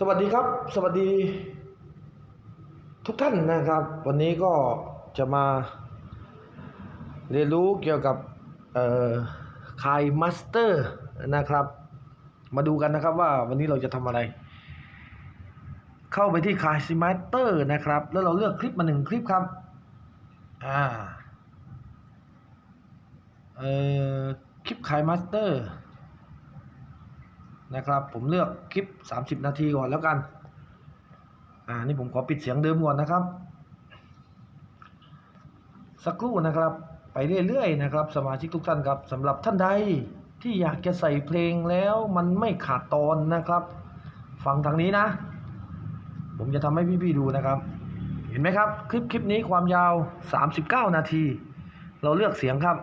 สวัสดีครับ สวัสดี ทุกท่านนะครับ วันนี้ก็จะมาเรียนรู้เกี่ยวกับคายมาสเตอร์นะครับ มาดูกันนะครับว่าวันนี้เราจะทำอะไร เข้าไปที่คายซิมาสเตอร์นะครับ แล้วเราเลือกคลิปมาหนึ่งคลิปครับอ่าเอ่อคลิปคายมาสเตอร์ นะครับ ผมเลือกคลิป 30 นาทีก่อนแล้วกัน อ่า นี่ผมขอปิดเสียงเดิมก่อนนะครับ สักครู่นะครับ ไปเรื่อยๆนะครับ สมาชิกทุกท่านครับสำหรับท่านใดที่อยากจะใส่เพลงแล้วมันไม่ขาดตอนนะครับ ฟังทางนี้นะ ผมจะทำให้พี่ๆดูนะครับ เห็นไหมครับ คลิปคลิปนี้ความยาว 39 นาที เราเลือกเสียงครับ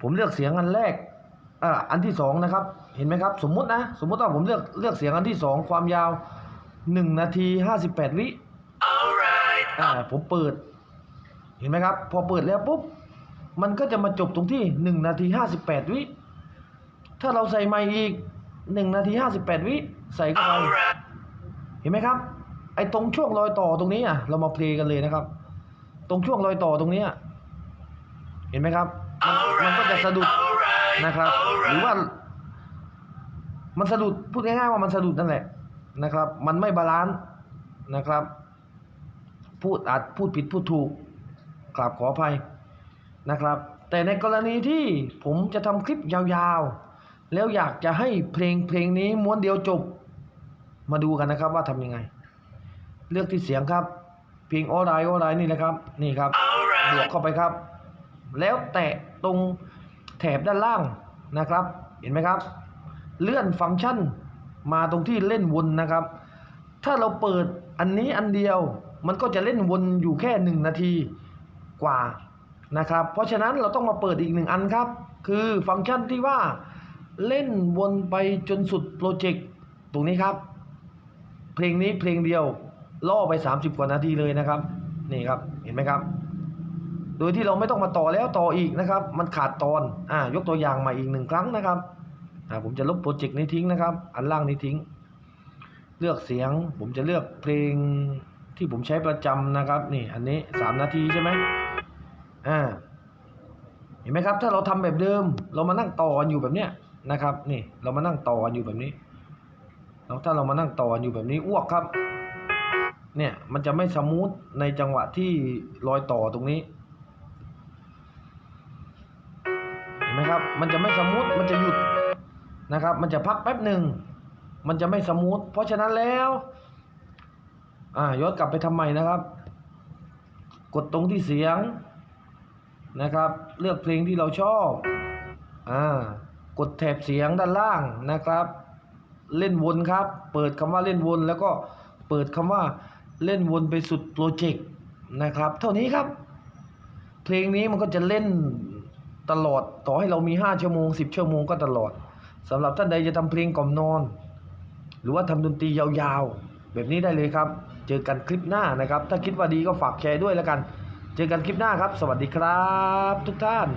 ผมเลือกเสียงอันแรก อ่าอันที่สองนะครับ เห็นไหมครับ สมมุตินะ สมมุติว่าผมเลือกเลือกเสียงอันที่สองความยาวหนึ่งนาทีห้าสิบแปดวิอ่าผมเปิด เห็นไหมครับ พอเปิดแล้วปุ๊บมันก็จะมาจบตรงที่หนึ่งนาทีห้าสิบแปดวิถ้าเราใส่ไมค์อีกหนึ่งนาทีห้าสิบแปดวิใส่เข้าไปเห็นไหมครับ ไอ้ตรงช่วงรอยต่อตรงนี้อะเรามาเพลงกันเลยนะครับ ตรงช่วงรอยต่อตรงเนี้ยเห็นไหมครับ มันมันก็จะสะดุด นะครับ หรือว่า มันสะดุดพูดง่ายๆว่ามันสะดุดนั่นแหละนะครับ มันไม่บาลานซ์นะครับ พูดอาจพูดผิดพูดถูกกราบขออภัยนะครับ แต่ในกรณีที่ผมจะทำคลิปยาวๆ แล้วอยากจะให้เพลงเพลงนี้ม้วนเดียวจบ มาดูกันนะครับว่าทำยังไง เลือกที่เสียงครับ เพลงออไลน์ออไลน์นี่แหละครับ นี่ครับบวกเข้าไปครับ แล้วแตะตรง แถบด้านล่างนะครับ เห็นไหมครับ เลื่อนฟังก์ชันมาตรงที่เล่นวนนะครับ ถ้าเราเปิดอันนี้อันเดียวมันก็จะเล่นวนอยู่แค่หนึ่งนาทีกว่านะครับ เพราะฉะนั้นเราต้องมาเปิดอีกหนึ่งอันครับ คือฟังก์ชันที่ว่าเล่นวนไปจนสุดโปรเจกต์ตรงนี้ครับ เพลงนี้เพลงเดียวล่อไป 30 กว่านาทีเลยนะครับ นี่ครับเห็นไหมครับ โดยที่เราไม่ต้องมาต่อแล้วต่ออีกนะครับ มันขาดตอนอ่ายกตัวอย่างมาอีกหนึ่งครั้งนะครับอ่าผมจะลบโปรเจกต์นี้ทิ้งนะครับ อันล่างนี้ทิ้ง เลือกเสียงผมจะเลือกเพลงที่ผมใช้ประจำนะครับนี่อันนี้สามนาทีใช่ไหมอ่าเห็นไหมครับ ถ้าเราทำแบบเดิม เรามานั่งต่ออยู่แบบเนี้ยนะครับ นี่เรามานั่งต่ออยู่แบบนี้แล้วถ้าเรามานั่งต่ออยู่แบบนี้อ้วกครับ เนี่ยมันจะไม่สมูทในจังหวะที่รอยต่อตรงนี้ นไหมครับ มันจะไม่สมูทมันจะหยุดนะครับ มันจะพักแป๊บหนึ่งมันจะไม่สมูทเพราะฉะนั้นแล้วอ่าย้อนกลับไปทำใหม่นะครับ กดตรงที่เสียงนะครับ เลือกเพลงที่เราชอบอ่ากดแถบเสียงด้านล่างนะครับ เล่นวนครับ เปิดคำว่าเล่นวนแล้วก็เปิดคำว่าเล่นวนไปสุดโปรเจกต์นะครับ เท่านี้ครับ เพลงนี้มันก็จะเล่น ตลอด ต่อให้เรามี 5 ชั่วโมง 10 ชั่วโมงก็ตลอดสำหรับท่านใดจะทำเพลงกล่อมนอน หรือว่าทำดนตรียาวๆ แบบนี้ได้เลยครับ เจอกันคลิปหน้านะครับ ถ้าคิดว่าดีก็ฝากแชร์ด้วยแล้วกัน เจอกันคลิปหน้าครับ สวัสดีครับ ทุกท่าน